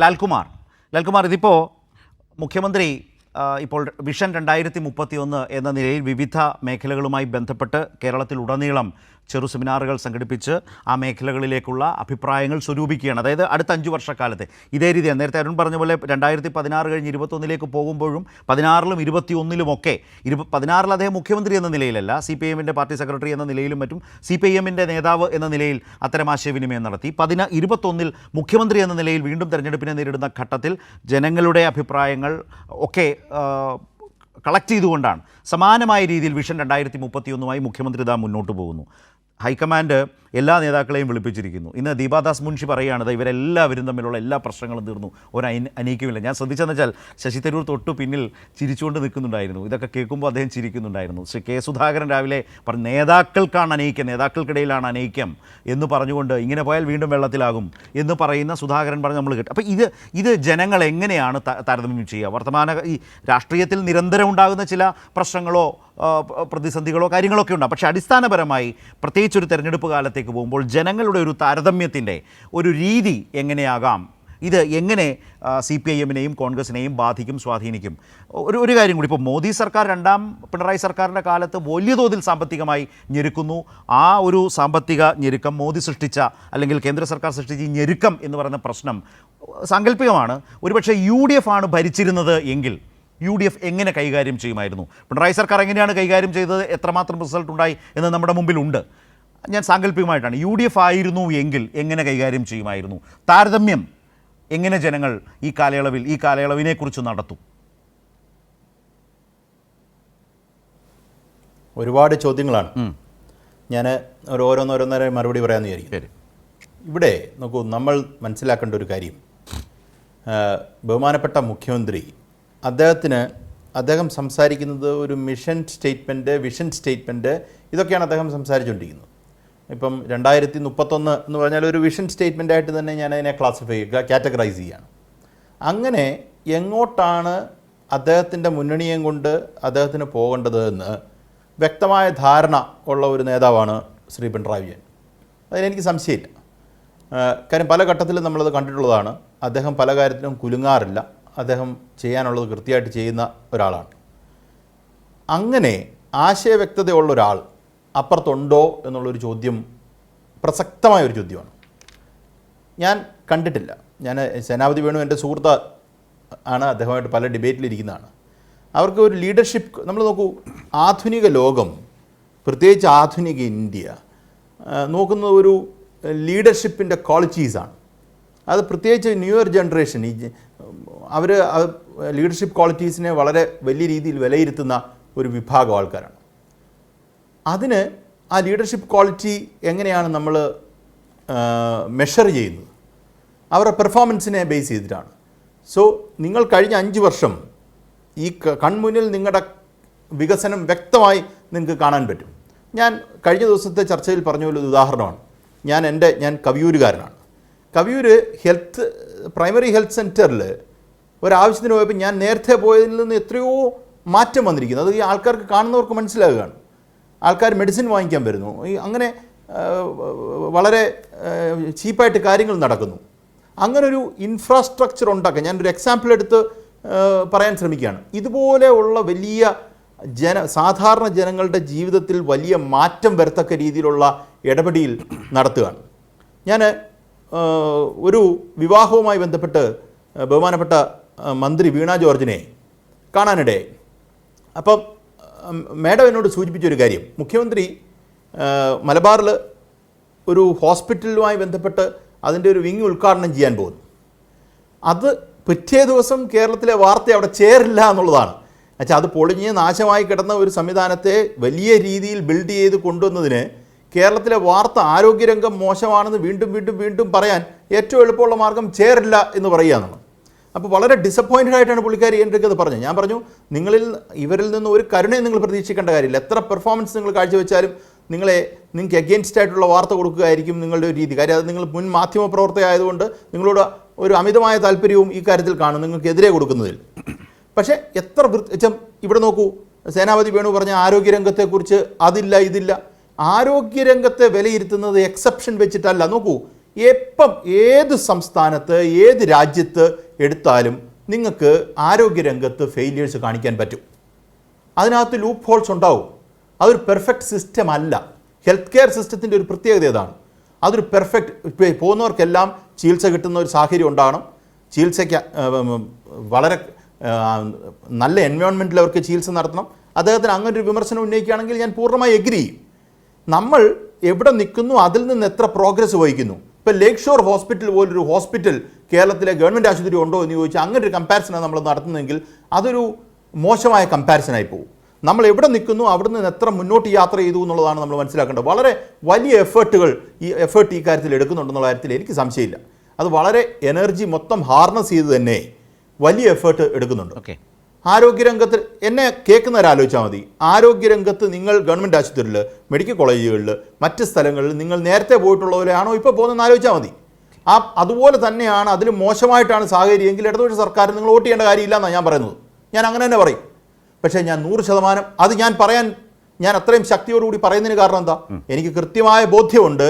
ലാൽകുമാർ. ലാൽകുമാർ ഇതിപ്പോൾ മുഖ്യമന്ത്രി ഇപ്പോൾ വിഷൻ രണ്ടായിരത്തി മുപ്പത്തി ഒന്ന് എന്ന നിലയിൽ വിവിധ മേഖലകളുമായി ബന്ധപ്പെട്ട് കേരളത്തിലുടനീളം ചെറു സെമിനാറുകൾ സംഘടിപ്പിച്ച് ആ മേഖലകളിലേക്കുള്ള അഭിപ്രായങ്ങൾ സ്വരൂപിക്കുകയാണ്. അതായത് അടുത്ത അഞ്ച് വർഷക്കാലത്തെ. ഇതേ രീതിയാണ് നേരത്തെ അരുൺ പറഞ്ഞ പോലെ രണ്ടായിരത്തി പതിനാറ് കഴിഞ്ഞ് ഇരുപത്തൊന്നിലേക്ക് പോകുമ്പോഴും പതിനാറിലും ഇരുപത്തിയൊന്നിലുമൊക്കെ ഇരു പതിനാറിൽ അദ്ദേഹം മുഖ്യമന്ത്രി എന്ന നിലയിലല്ല സി പി എമ്മിന്റെ പാർട്ടി സെക്രട്ടറി എന്ന നിലയിലും മറ്റും സി പി എമ്മിന്റെ നേതാവ് എന്ന നിലയിൽ അത്തരം ആശയവിനിമയം നടത്തി. പതിന ഇരുപത്തൊന്നിൽ മുഖ്യമന്ത്രി എന്ന നിലയിൽ വീണ്ടും തെരഞ്ഞെടുപ്പിനെ നേരിടുന്ന ഘട്ടത്തിൽ ജനങ്ങളുടെ അഭിപ്രായങ്ങൾ ഒക്കെ കളക്ട് ചെയ്തുകൊണ്ടാണ്. സമാനമായ രീതിയിൽ വിഷൻ രണ്ടായിരത്തി മുപ്പത്തിയൊന്നുമായി മുഖ്യമന്ത്രി ഇതാ മുന്നോട്ട് പോകുന്നു. ഹൈക്കമാൻഡ് എല്ലാ നേതാക്കളെയും വിളിപ്പിച്ചിരിക്കുന്നു. ഇന്ന് ദീപാദാസ് മുൻഷി പറയുകയാണത് "ദാ ഇവരെല്ലാവരും തമ്മിലുള്ള എല്ലാ പ്രശ്നങ്ങളും തീർന്നു. ഒരു അനി- അനീക്കുമില്ല. ഞാൻ ശ്രദ്ധിച്ചെന്ന് വെച്ചാൽ ശശി തരൂർ തൊട്ടു പിന്നിൽ ചിരിച്ചുകൊണ്ട് നിൽക്കുന്നുണ്ടായിരുന്നു. ഇതൊക്കെ കേൾക്കുമ്പോൾ അദ്ദേഹം ചിരിക്കുന്നുണ്ടായിരുന്നു. ശ്രീ കെ സുധാകരൻ രാവിലെ പറഞ്ഞു നേതാക്കൾക്കാണ് അനൈക്യം നേതാക്കൾക്കിടയിലാണ് അനൈക്യം എന്ന് പറഞ്ഞുകൊണ്ട് ഇങ്ങനെ പോയാൽ വീണ്ടും വെള്ളത്തിലാകും എന്ന് പറയുന്ന സുധാകരൻ പറഞ്ഞ് നമ്മൾ കേട്ടു. അപ്പോൾ ഇത് ഇത് ജനങ്ങൾ എങ്ങനെയാണ് താരതമ്യം ചെയ്യുക? വർത്തമാന ഈ രാഷ്ട്രീയത്തിൽ നിരന്തരം ഉണ്ടാകുന്ന ചില പ്രശ്നങ്ങളോ പ്രതിസന്ധികളോ കാര്യങ്ങളൊക്കെ ഉണ്ട്. പക്ഷേ അടിസ്ഥാനപരമായി പ്രത്യേകിച്ച് ഒരു തെരഞ്ഞെടുപ്പ് കാലത്തേക്ക് പോകുമ്പോൾ ജനങ്ങളുടെ ഒരു താരതമ്യത്തിന്റെ ഒരു രീതി എങ്ങനെയാകാം? ഇത് എങ്ങനെ സി പി ഐ എമ്മിനെയും കോൺഗ്രസിനെയും ബാധിക്കും സ്വാധീനിക്കും? ഒരു ഒരു കാര്യം കൂടി. ഇപ്പോൾ മോദി സർക്കാർ രണ്ടാം പിണറായി സർക്കാരിന്റെ കാലത്ത് വലിയ തോതിൽ സാമ്പത്തികമായി ഞെരുക്കുന്നു. ആ ഒരു സാമ്പത്തിക ഞെരുക്കം മോദി സൃഷ്ടിച്ച അല്ലെങ്കിൽ കേന്ദ്ര സർക്കാർ സൃഷ്ടിച്ച ഞെരുക്കം എന്ന് പറയുന്ന പ്രശ്നം സാങ്കല്പികമാണ്. ഒരുപക്ഷെ യു ഡി എഫ് ആണ് ഭരിച്ചിരുന്നത് എങ്കിൽ യു ഡി എഫ് എങ്ങനെ കൈകാര്യം ചെയ്യുമായിരുന്നു? പിണറായി സർക്കാർ എങ്ങനെയാണ് കൈകാര്യം ചെയ്തത്? എത്രമാത്രം റിസൾട്ട് ഉണ്ടായി എന്ന് നമ്മുടെ മുമ്പിലുണ്ട്. ഞാൻ സാങ്കല്പികമായിട്ടാണ്. യു ഡി എഫ് ആയിരുന്നു എങ്കിൽ എങ്ങനെ കൈകാര്യം ചെയ്യുമായിരുന്നു? താരതമ്യം എങ്ങനെ ജനങ്ങൾ ഈ കാലയളവിൽ ഈ കാലയളവിനെക്കുറിച്ച് നടത്തും? ഒരുപാട് ചോദ്യങ്ങളാണ്. ഞാൻ ഒരു ഓരോന്നോരോന്നേരം മറുപടി പറയാമെന്ന് വിചാരിക്കും ഇവിടെ നോക്കൂ നമ്മൾ മനസ്സിലാക്കേണ്ട ഒരു കാര്യം. ബഹുമാനപ്പെട്ട മുഖ്യമന്ത്രി അദ്ദേഹത്തിന് അദ്ദേഹം സംസാരിക്കുന്നത് ഒരു മിഷൻ സ്റ്റേറ്റ്മെന്റ് വിഷൻ സ്റ്റേറ്റ്മെന്റ് ഇതൊക്കെയാണ് അദ്ദേഹം സംസാരിച്ചുകൊണ്ടിരിക്കുന്നത്. ഇപ്പം രണ്ടായിരത്തി മുപ്പത്തൊന്ന് എന്ന് പറഞ്ഞാൽ ഒരു വിഷൻ സ്റ്റേറ്റ്മെന്റ് ആയിട്ട് തന്നെ ഞാൻ അതിനെ ക്ലാസിഫൈ ചെയ്യുക കാറ്റഗറൈസ് ചെയ്യുകയാണ് അങ്ങനെ എങ്ങോട്ടാണ് അദ്ദേഹത്തിന്റെ മുന്നണിയും കൊണ്ട് അദ്ദേഹത്തിന് പോകേണ്ടത് എന്ന് വ്യക്തമായ ധാരണ ഉള്ള ഒരു നേതാവാണ് ശ്രീ പിണറായി വിജയൻ. അതിനെനിക്ക് സംശയമില്ല. കാര്യം പല ഘട്ടത്തിലും നമ്മളത് കണ്ടിട്ടുള്ളതാണ്. അദ്ദേഹം പല കാര്യത്തിലും കുലുങ്ങാറില്ല. അദ്ദേഹം ചെയ്യാനുള്ളത് കൃത്യമായിട്ട് ചെയ്യുന്ന ഒരാളാണ്. അങ്ങനെ ആശയവ്യക്തതയുള്ള ഒരാൾ അപ്പുറത്തുണ്ടോ എന്നുള്ളൊരു ചോദ്യം പ്രസക്തമായ ഒരു ചോദ്യമാണ്. ഞാൻ കണ്ടിട്ടില്ല. ഞാൻ സേനാപതി വേണു എന്റെ സുഹൃത്ത് ആണ് അദ്ദേഹമായിട്ട് പല ഡിബേറ്റിലിരിക്കുന്നതാണ്. അവർക്ക് ഒരു ലീഡർഷിപ്പ് നമ്മൾ നോക്കൂ ആധുനിക ലോകം പ്രത്യേകിച്ച് ആധുനിക ഇന്ത്യ നോക്കുന്ന നോക്കുന്നത് ഒരു ലീഡർഷിപ്പിന്റെ ക്വാളിറ്റീസാണ്. അത് പ്രത്യേകിച്ച് ന്യൂയർ ജനറേഷൻ ഈ അവർ ലീഡർഷിപ്പ് ക്വാളിറ്റീസിനെ വളരെ വലിയ രീതിയിൽ വിലയിരുത്തുന്ന ഒരു വിഭാഗം ആൾക്കാരാണ്. അതിന് ആ ലീഡർഷിപ്പ് ക്വാളിറ്റി എങ്ങനെയാണ് നമ്മൾ മെഷർ ചെയ്യുന്നത്? അവരുടെ പെർഫോമൻസിനെ ബേസ് ചെയ്തിട്ടാണ്. സോ നിങ്ങൾ കഴിഞ്ഞ അഞ്ച് വർഷം ഈ കൺമുന്നിൽ നിങ്ങളുടെ വികസനം വ്യക്തമായി നിങ്ങൾക്ക് കാണാൻ പറ്റും. ഞാൻ കഴിഞ്ഞ ദിവസത്തെ ചർച്ചയിൽ പറഞ്ഞ പോലെ ഉദാഹരണമാണ്. ഞാൻ എന്റെ ഞാൻ കവിയൂരുകാരനാണ്. കവിയൂർ ഹെൽത്ത് പ്രൈമറി ഹെൽത്ത് സെന്ററിൽ ഒരാവശ്യത്തിന് പോയപ്പോൾ ഞാൻ നേരത്തെ പോയതിൽ നിന്ന് എത്രയോ മാറ്റം വന്നിരിക്കുന്നു. അത് ഈ ആൾക്കാർക്ക് കാണുന്നവർക്ക് മനസ്സിലാകുകയാണ് ആൾക്കാർ മെഡിസിൻ വാങ്ങിക്കാൻ വരുന്നു. അങ്ങനെ വളരെ ചീപ്പായിട്ട് കാര്യങ്ങൾ നടക്കുന്നു. അങ്ങനെ ഒരു ഇൻഫ്രാസ്ട്രക്ചർ ഉണ്ടാക്കുക ഞാനൊരു എക്സാമ്പിൾ എടുത്ത് പറയാൻ ശ്രമിക്കുകയാണ്. ഇതുപോലെയുള്ള വലിയ ജന സാധാരണ ജനങ്ങളുടെ ജീവിതത്തിൽ വലിയ മാറ്റം വരത്തക്ക രീതിയിലുള്ള ഇടപെടിയിൽ നടത്തുകയാണ്. ഞാൻ ഒരു വിവാഹവുമായി ബന്ധപ്പെട്ട് ബഹുമാനപ്പെട്ട മന്ത്രി വീണ ജോർജിനെ കാണാനിടയായി. അപ്പം മേഡം എന്നോട് സൂചിപ്പിച്ചൊരു കാര്യം. മുഖ്യമന്ത്രി മലബാറിൽ ഒരു ഹോസ്പിറ്റലുമായി ബന്ധപ്പെട്ട് അതിന്റെ ഒരു വിങ് ഉദ്ഘാടനം ചെയ്യാൻ പോകുന്നു. അത് പിറ്റേ ദിവസം കേരളത്തിലെ വാർത്ത അവിടെ ചേരില്ല എന്നുള്ളതാണ്. എന്നുവെച്ചാൽ അത് പൊളിഞ്ഞ് നാശമായി കിടന്ന ഒരു സംവിധാനത്തെ വലിയ രീതിയിൽ ബിൽഡ് ചെയ്ത് കൊണ്ടുവന്നതിന് കേരളത്തിലെ വാർത്ത ആരോഗ്യരംഗം മോശമാണെന്ന് വീണ്ടും വീണ്ടും വീണ്ടും പറയാൻ ഏറ്റവും എളുപ്പമുള്ള മാർഗം ചേരില്ല എന്ന് പറയുക എന്നുള്ളത്. അപ്പോൾ വളരെ ഡിസപ്പോയിന്റഡ് ആയിട്ടാണ് പുള്ളിക്കാരി എന്റെ അത് പറഞ്ഞത്. ഞാൻ പറഞ്ഞു നിങ്ങളിൽ ഇവരിൽ നിന്ന് ഒരു കരുണയും നിങ്ങൾ പ്രതീക്ഷിക്കേണ്ട കാര്യമില്ല. എത്ര പെർഫോമൻസ് നിങ്ങൾ കാഴ്ചവെച്ചാലും നിങ്ങളെ നിങ്ങൾക്ക് എഗെയിൻസ്റ്റ് ആയിട്ടുള്ള വാർത്ത കൊടുക്കുകയായിരിക്കും നിങ്ങളുടെ ഒരു രീതി. കാര്യം അത് നിങ്ങൾ മുൻ മാധ്യമ പ്രവർത്തക ആയതുകൊണ്ട് നിങ്ങളോട് ഒരു അമിതമായ താല്പര്യവും ഈ കാര്യത്തിൽ കാണും നിങ്ങൾക്കെതിരെ കൊടുക്കുന്നതിൽ. പക്ഷേ എത്ര വൃത്തി ഇവിടെ നോക്കൂ സേനാപതി വേണു പറഞ്ഞ ആരോഗ്യരംഗത്തെക്കുറിച്ച് അതില്ല ഇതില്ല. ആരോഗ്യരംഗത്തെ വിലയിരുത്തുന്നത് എക്സെപ്ഷൻ വെച്ചിട്ടല്ല. നോക്കൂ എപ്പം ഏത് സംസ്ഥാനത്ത് ഏത് രാജ്യത്ത് എടുത്താലും നിങ്ങൾക്ക് ആരോഗ്യരംഗത്ത് ഫെയിലിയേഴ്സ് കാണിക്കാൻ പറ്റും. അതിനകത്ത് ലൂപ്പ് ഹോൾസ് ഉണ്ടാവും. അതൊരു പെർഫെക്റ്റ് സിസ്റ്റം അല്ല. ഹെൽത്ത് കെയർ സിസ്റ്റത്തിന്റെ ഒരു പ്രത്യേകത ഇതാണ് അതൊരു പെർഫെക്റ്റ് പോകുന്നവർക്കെല്ലാം ചികിത്സ കിട്ടുന്ന ഒരു സാഹചര്യം ഉണ്ടാകണം. ചികിത്സയ്ക്ക് വളരെ നല്ല എൻവയോൺമെന്റിൽ അവർക്ക് ചികിത്സ നടത്തണം. അദ്ദേഹത്തിന് അങ്ങനൊരു വിമർശനം ഉന്നയിക്കുകയാണെങ്കിൽ ഞാൻ പൂർണമായി എഗ്രി ചെയ്യും. നമ്മൾ എവിടെ നിൽക്കുന്നു അതിൽ നിന്ന് എത്ര പ്രോഗ്രസ് വഹിക്കുന്നു? ഇപ്പോൾ ലേക്ക് ഷോർ ഹോസ്പിറ്റൽ പോലൊരു ഹോസ്പിറ്റൽ കേരളത്തിലെ ഗവൺമെന്റ് ആശുപത്രി ഉണ്ടോ എന്ന് ചോദിച്ചാൽ അങ്ങനെ ഒരു കമ്പാരിസനാണ് നമ്മൾ നടത്തുന്നതെങ്കിൽ അതൊരു മോശമായ കമ്പാരിസനായി പോകും. നമ്മൾ എവിടെ നിൽക്കുന്നു അവിടെ നിന്ന് എത്ര മുന്നോട്ട് യാത്ര ചെയ്തു എന്നുള്ളതാണ് നമ്മൾ മനസ്സിലാക്കേണ്ടത്. വളരെ വലിയ എഫേർട്ടുകൾ ഈ എഫേർട്ട് ഈ കാര്യത്തിൽ എടുക്കുന്നുണ്ടെന്നുള്ള കാര്യത്തിൽ എനിക്ക് സംശയമില്ല. അത് വളരെ എനർജി മൊത്തം ഹാർനസ് ചെയ്ത് തന്നെ വലിയ എഫേർട്ട് എടുക്കുന്നുണ്ട്. ഓക്കെ ആരോഗ്യരംഗത്ത് എന്നെ കേൾക്കുന്നവർ ആലോചിച്ചാൽ മതി. ആരോഗ്യരംഗത്ത് നിങ്ങൾ ഗവൺമെന്റ് ആശുപത്രിയിൽ മെഡിക്കൽ കോളേജുകളിൽ മറ്റ് സ്ഥലങ്ങളിൽ നിങ്ങൾ നേരത്തെ പോയിട്ടുള്ളവരാണോ ഇപ്പോൾ പോകുന്നതെന്ന് ആലോചിച്ചാൽ മതി. ആ അതുപോലെ തന്നെയാണ് അതിൽ മോശമായിട്ടാണ് സാഹചര്യം എങ്കിൽ ഇടതുപക്ഷ സർക്കാർ നിങ്ങൾ വോട്ട് ചെയ്യേണ്ട കാര്യമില്ല എന്നാണ് ഞാൻ പറയുന്നത്. ഞാൻ അങ്ങനെ തന്നെ പറയും. പക്ഷേ ഞാൻ നൂറ് ശതമാനം അത് ഞാൻ പറയാൻ ഞാൻ അത്രയും ശക്തിയോടുകൂടി പറയുന്നതിന് കാരണം എന്താ? എനിക്ക് കൃത്യമായ ബോധ്യമുണ്ട്.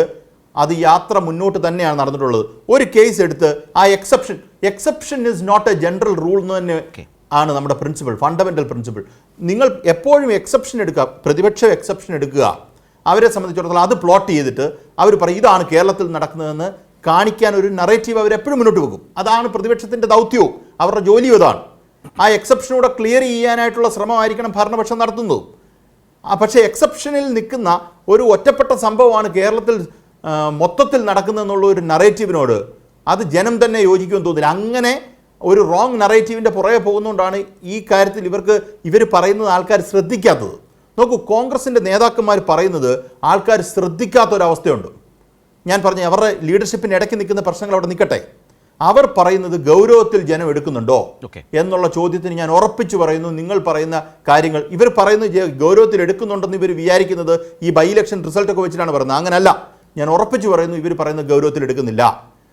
അത് യാത്ര മുന്നോട്ട് തന്നെയാണ് നടന്നിട്ടുള്ളത്. ഒരു കേസ് എടുത്ത് ആ exception exception is not a general rule എന്ന് തന്നെ ആണ് നമ്മുടെ പ്രിൻസിപ്പിൾ ഫണ്ടമെന്റൽ പ്രിൻസിപ്പിൾ നിങ്ങൾ എപ്പോഴും എക്സെപ്ഷൻ എടുക്കുക പ്രതിപക്ഷം എക്സെപ്ഷൻ എടുക്കുക. അവരെ സംബന്ധിച്ചിടത്തോളം അത് പ്ലോട്ട് ചെയ്തിട്ട് അവർ പറയും ഇതാണ് കേരളത്തിൽ നടക്കുന്നതെന്ന് കാണിക്കാൻ ഒരു നറേറ്റീവ് അവർ എപ്പോഴും മുന്നോട്ട് വെക്കും. അതാണ് പ്രതിപക്ഷത്തിന്റെ ദൗത്യവും അവരുടെ ജോലിയും അതാണ്. ആ എക്സെപ്ഷനൂടെ ക്ലിയർ ചെയ്യാനായിട്ടുള്ള ശ്രമമായിരിക്കണം ഭരണപക്ഷം നടത്തുന്നത്. പക്ഷേ എക്സെപ്ഷനിൽ നിൽക്കുന്ന ഒരു ഒറ്റപ്പെട്ട സംഭവമാണ് കേരളത്തിൽ മൊത്തത്തിൽ നടക്കുന്നതെന്നുള്ള ഒരു നറേറ്റീവിനോട് അത് ജനം തന്നെ യോജിക്കുമെന്ന് തോന്നില്ല അങ്ങനെ ഒരു റോങ് നറേറ്റീവിന്റെ പുറകെ പോകുന്നതുകൊണ്ടാണ് ഈ കാര്യത്തിൽ ഇവർക്ക് ഇവർ പറയുന്നത് ആൾക്കാർ ശ്രദ്ധിക്കാത്തത്. നോക്കൂ കോൺഗ്രസിന്റെ നേതാക്കന്മാർ പറയുന്നത് ആൾക്കാർ ശ്രദ്ധിക്കാത്ത ഒരവസ്ഥയുണ്ട് ഞാൻ പറഞ്ഞു അവരുടെ ലീഡർഷിപ്പിന് ഇടയ്ക്ക് നിൽക്കുന്ന പ്രശ്നങ്ങൾ അവിടെ നിൽക്കട്ടെ. അവർ പറയുന്നത് ഗൗരവത്തിൽ ജനം എടുക്കുന്നുണ്ടോ എന്നുള്ള ചോദ്യത്തിന് ഞാൻ ഉറപ്പിച്ചു പറയുന്നു. നിങ്ങൾ പറയുന്ന കാര്യങ്ങൾ ഇവർ പറയുന്നത് ഗൗരവത്തിൽ എടുക്കുന്നുണ്ടെന്ന് ഇവർ വിചാരിക്കുന്നത് ഈ ബൈ ഇലക്ഷൻ റിസൾട്ടൊക്കെ വെച്ചിട്ടാണ് പറയുന്നത്. അങ്ങനല്ല. ഞാൻ ഉറപ്പിച്ചു പറയുന്നു ഇവർ പറയുന്നത് ഗൗരവത്തിൽ എടുക്കുന്നില്ല.